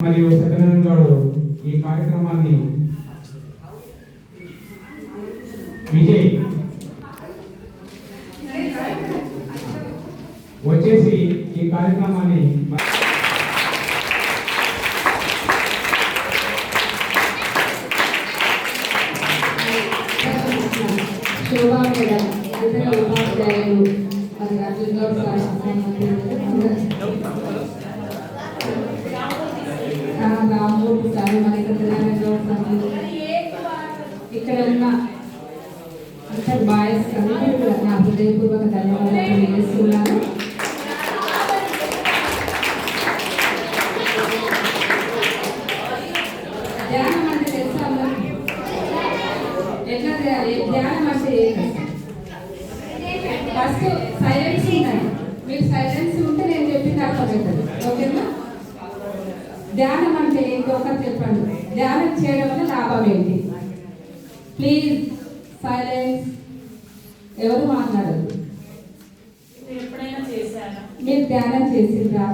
మరియు సత్యనారాయణ గారు ఈ కార్యక్రమాన్ని విజయ్ వచ్చేసి ఈ కార్యక్రమాన్ని శోభా మేడం ఇతర ఉపాధ్యాయులు మరి అర్జున్ గౌడ్ రామ్మూర్తి సార్ మరి సత్యనారాయణ సార్ ఇక్కడ ఉన్న అంతర్ బాయ్స్ అందరూ నా హృదయపూర్వక ధన్యవాదాలు తెలియజేస్తున్నాను ధ్యానం అంటే తెలుసా అందరికీ? ఎట్లా చేయాలి ధ్యానం అంటే ఏంటి? ఫస్ట్ సైలెన్స్ ఉండాలి మీరు సైలెన్స్ ఉంటే నేను చెప్పింది అర్థమవుతుంది ఓకేనా ధ్యానం అంటే ఏంటి ఒకటి చెప్పండి. ధ్యానం చేయడం వల్ల లాభం ఏంటి? ప్లీజ్ సైలెన్స్ ఎవరు మాట్లాడదు మీరు ఎప్పుడైనా చేశారా? మీరు ధ్యానం చేసిండ్రా?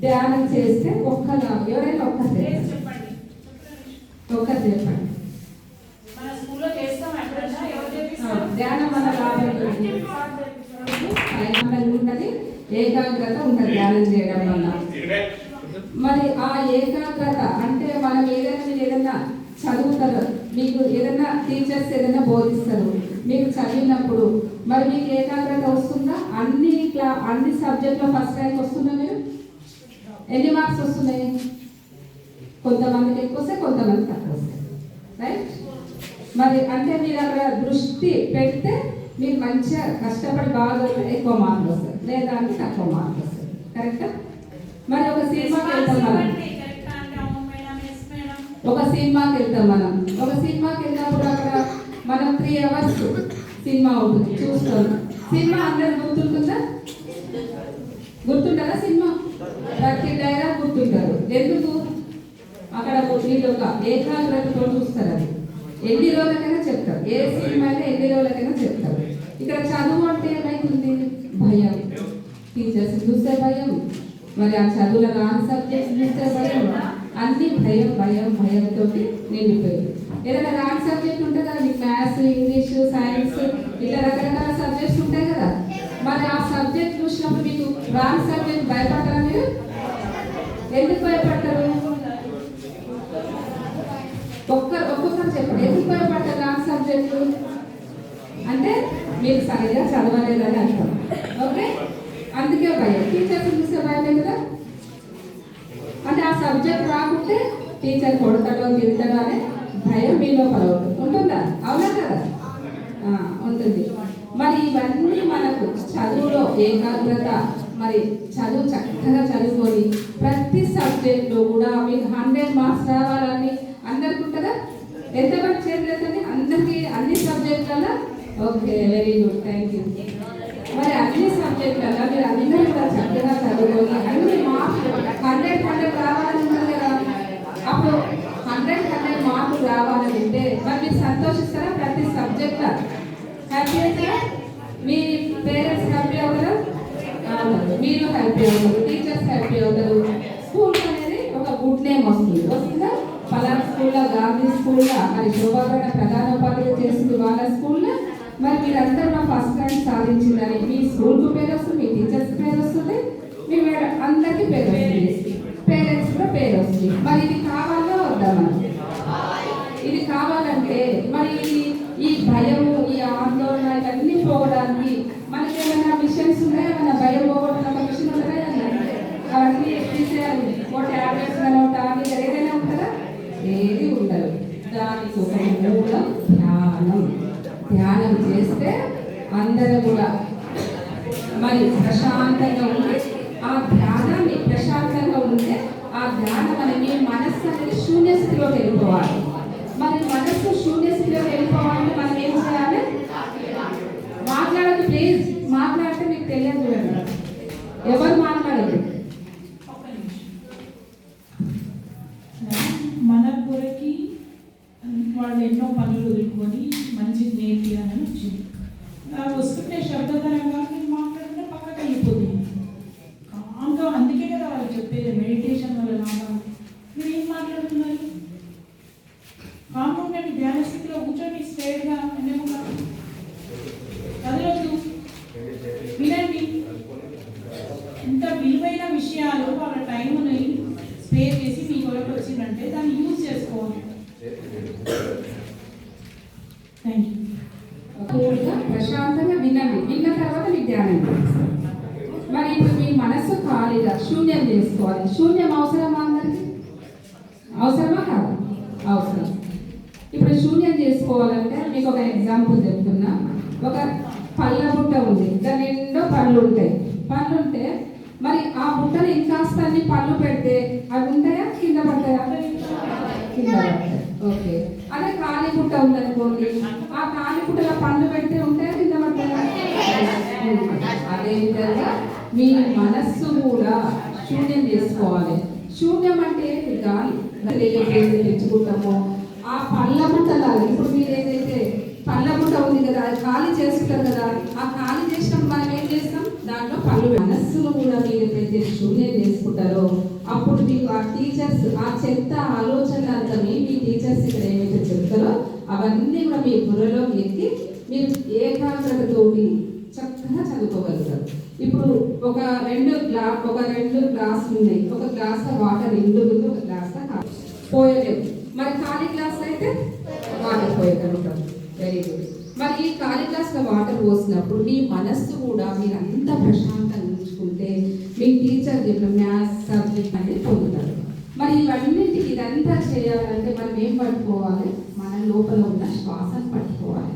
ధ్యానం చేస్తే ఒక్క లాభం. ఎవరైనా ఒక్క చెప్పండి. ఒక్కరు చెప్పండి. మన స్కూల్లో చేస్తాం ఎప్పుడైనా ఎవరు ఆ, చేపిస్తారు? ధ్యానం వల్ల లాభం ఉన్నది ఏకాగ్రత ఉంటుంది ధ్యానం చేయడం వల్ల. మరి ఆ ఏకాగ్రత అంటే మనం ఏదైనా మీరు ఏదైనా చదువుతారు మీకు ఏదైనా టీచర్స్ ఏదైనా బోధిస్తారు మీకు చదివినప్పుడు మరి మీకు ఏకాగ్రత వస్తుందా? అన్ని క్లా అన్ని సబ్జెక్ట్లో ఫస్ట్ ర్యాంక్ వస్తుందా మీరు? ఎన్ని మార్క్స్ వస్తున్నాయి? కొంతమందికి ఎక్కువ వస్తే కొంతమంది తక్కువ వస్తాయి. రైట్ మరి అంటే మీరు అక్కడ దృష్టి పెడితే మీరు మంచిగా కష్టపడి బాగా ఎక్కువ మార్కులు వస్తాయి. లేదా అంటే తక్కువ మార్కులు వస్తాయి. కరెక్టా మరి ఒక సినిమాకి వెళ్తాం మనం. ఒక సినిమాకి వెళ్తాం మనం. ఒక సినిమాకి వెళ్ళినప్పుడు అక్కడ మనం త్రీ అవర్స్ సినిమా ఉంటుంది. చూస్తాం. సినిమా అందరు గుర్తుంటుందా? గుర్తుంటారా సినిమా? ప్రతి డైలాగ్ గుర్తుంటారు. ఎందుకు? అక్కడ వీళ్ళు ఒక ఏకాగ్రతతో చూస్తారు అది. ఎన్ని రోజులకైనా చెప్తారు. ఏ సినిమా అయినా ఎన్ని రోజులకైనా చెప్తారు. ఇక్కడ చదువు అంటే ఏమైతుంది? భయం. టీచర్స్ చూస్తే భయం. మరి ఆ చదువుల రాని సబ్జెక్ట్స్ చూస్తే భయం అన్ని భయం భయం భయంతో నిండిపోయింది. ఏదైనా రాని సబ్జెక్ట్ ఉంటుంది? కదా మీకు మ్యాథ్స్ ఇంగ్లీష్ సైన్స్ ఇట్లా రకరకాల సబ్జెక్ట్స్ ఉంటాయి కదా. మరి ఆ సబ్జెక్ట్ చూసినప్పుడు మీకు రాని సబ్జెక్ట్ భయపడతారా మీరు? ఎందుకు భయపడతారు? ఒక్కరు ఒక్కొక్కరు చెప్పండి. ఎందుకు భయపడతారు రాని సబ్జెక్టు అంటే మీరు సరిగా చదవలేదని అర్థం ఓకే? అందుకే భయం. టీచర్స్ చూస్తే భయమే కదా? అంటే ఆ సబ్జెక్ట్ రాకుంటే టీచర్ కొడతాడో తిడతాడో అనే భయం మీ లోపల ఉంటుంది. ఉంటుందా? అవునా కదా? ఉంటుంది. మరి ఇవన్నీ మనకు చదువులో ఏకాగ్రత మరి చదువు చక్కగా చదువుకొని ప్రతి సబ్జెక్ట్లో కూడా మీకు హండ్రెడ్ మార్క్స్ రావాలని అందరికి ఉంటుందా? ఎంతమంది చేతులెత్తండి అందరికీ అన్ని సబ్జెక్టులలో okay very good thank you మరి అన్ని సబ్జెక్టులలో మీరు అందరూ కూడా చక్కగా చదువుకొని అన్ని మార్క్స్ హండ్రెడ్ హండ్రెడ్ రావాలని ఉంటుంది కదా అప్పుడు హండ్రెడ్ హండ్రెడ్ మార్కులు రావాలని ఉంటే మరి మీరు సంతోషిస్తారా ప్రతి సబ్జెక్ట్ హ్యాపీ అవుతారా మీ పేరెంట్స్ హ్యాపీ అవుతారు మీరు హ్యాపీ అవుతారు టీచర్స్ హ్యాపీ అవుతారు స్కూల్ అనేది ఒక గుడ్ నేమ్ వస్తుంది. వస్తుందా? పలానా స్కూల్లో గాంధీ స్కూల్లో మరి ప్రధాన ఉపాధిగా చేస్తుంది వాళ్ళ స్కూల్లో మరి మీరందరూ మా ఫస్ట్ ర్యాంక్ సాధించిందని మీ స్కూల్కు పేరు వస్తుంది మీ టీచర్స్ పేరు వస్తుంది మీ మేడం అందరికీ పేరు వస్తుంది. పేరెంట్స్ కూడా పేరు వస్తుంది. మరి ఇది కావాలో వద్దా మనం? ఇది కావాలంటే మరి ఈ- భయం భయము ఇవన్నీ మనకి ఏమైనా మిషన్స్ ఉన్నాయా? మన భయం పోగొట్టిన ఒక మిషన్ ఉంటుందా అవన్నీ తీసేయాలి. ఓ ట్యాబ్లెట్స్ కానీ ఒక టాబ్లెట్ ఏదైనా ఉంటుందా? ఏది ఉండదు. దానికి ఒక మూలం ధ్యానం. ధ్యానం చేస్తే అందరూ కూడా మరి ప్రశాంతంగా ఉండి ఆ ధ్యానాన్ని ప్రశాంతంగా ఉంటే ఆ ధ్యానం అనేది మనస్సు అనేది శూన్య స్థితిలో వెళ్ళిపోవాలి. మరి మనస్సు శూన్య స్థితిలో వెళ్ళిపోవాలంటే మనం ఏం చేయాలి? మాట్లాడదు ప్లీజ్ మాట్లాడితే మీకు తెలియదు. ఎవరు మాట్లాడ విషయాలు వాళ్ళ టైంని స్పేర్ చేసి మీ కొరకు వచ్చిందంటే దాన్ని యూజ్ చేసుకోవాలి. థ్యాంక్ యూ కూల్గా ప్రశాంతంగా వినండి విన్న తర్వాత మీకు ధ్యానం చేస్తారు. మరి ఇప్పుడు మీ మనస్సు ఖాళీగా శూన్యం చేసుకోవాలి. శూన్యం అవసరమా అందరికి? అవసరమా కాదు? అవసరం. ఇప్పుడు శూన్యం చేసుకోవాలంటే మీకు ఒక ఎగ్జాంపుల్ చెప్తున్నా. ఒక పళ్ళ బుట్ట ఉంది. దాని నిండా పళ్ళు ఉంటాయి. పళ్ళు ఉంటే మరి ఆ బుట్టలు ఇంకాస్త అన్ని పళ్ళు పెడితే అవి ఉంటాయా? కింద పడతాయా? కింద పడతాయి. ఓకే. అదే కాలి బుట్ట ఉందనుకోండి ఆ కాలి బుట్టలో పళ్ళు పెడితే ఉంటాయా? కింద పడతాయా? అదే విధంగా మీ మనస్సు కూడా శూన్యం చేసుకోవాలి. శూన్యం అంటే గాలి. ఏదైతే తెచ్చుకుంటామో ఆ పళ్ళ బుట్టలాగా ఇప్పుడు మీరు ఏదైతే పళ్ళ బుట్ట ఉంది కదా అది ఖాళీ చేసుకుంటారు కదా ఆ ఖాళీ చేసినప్పుడు మనం ఏం చేస్తాం? దాంట్లో పళ్ళు మనస్సును కూడా మీరు ఎప్పుడైతే శూన్యం చేసుకుంటారో అప్పుడు మీకు ఆ టీచర్స్ ఆ చెత్త ఆలోచన అంతా మీ టీచర్స్ ఇక్కడ ఏమైతే చెప్తారో అవన్నీ కూడా మీ బుర్రలోకి ఎక్కి మీరు ఏకాగ్రతతోటి చక్కగా చదువుకోగలుగుతారు. ఇప్పుడు ఒక రెండు గ్లా ఒక రెండు గ్లాస్ ఉన్నాయి. ఒక గ్లాస్ వాటర్ రెండు ఉంది? ఒక గ్లాస్ పోయలేము. మరి ఖాళీ గ్లాస్ అయితే వాటర్ పోయగలుగుతాం. వెరీ గుడ్ మరి ఈ ఖాళీ గ్లాస్లో వాటర్ పోసినప్పుడు మీ మనస్సు కూడా మీరు అంత ప్రశాంతంగా ఉంచుకుంటే మీ టీచర్ చెప్పిన మ్యాథ్స్ సబ్జెక్ట్ అనేది పొందుతారు. మరి ఇవన్నింటికి ఇదంతా చేయాలంటే మనం ఏం పట్టుకోవాలి? మన లోపల ఉన్న శ్వాసను పట్టుకోవాలి.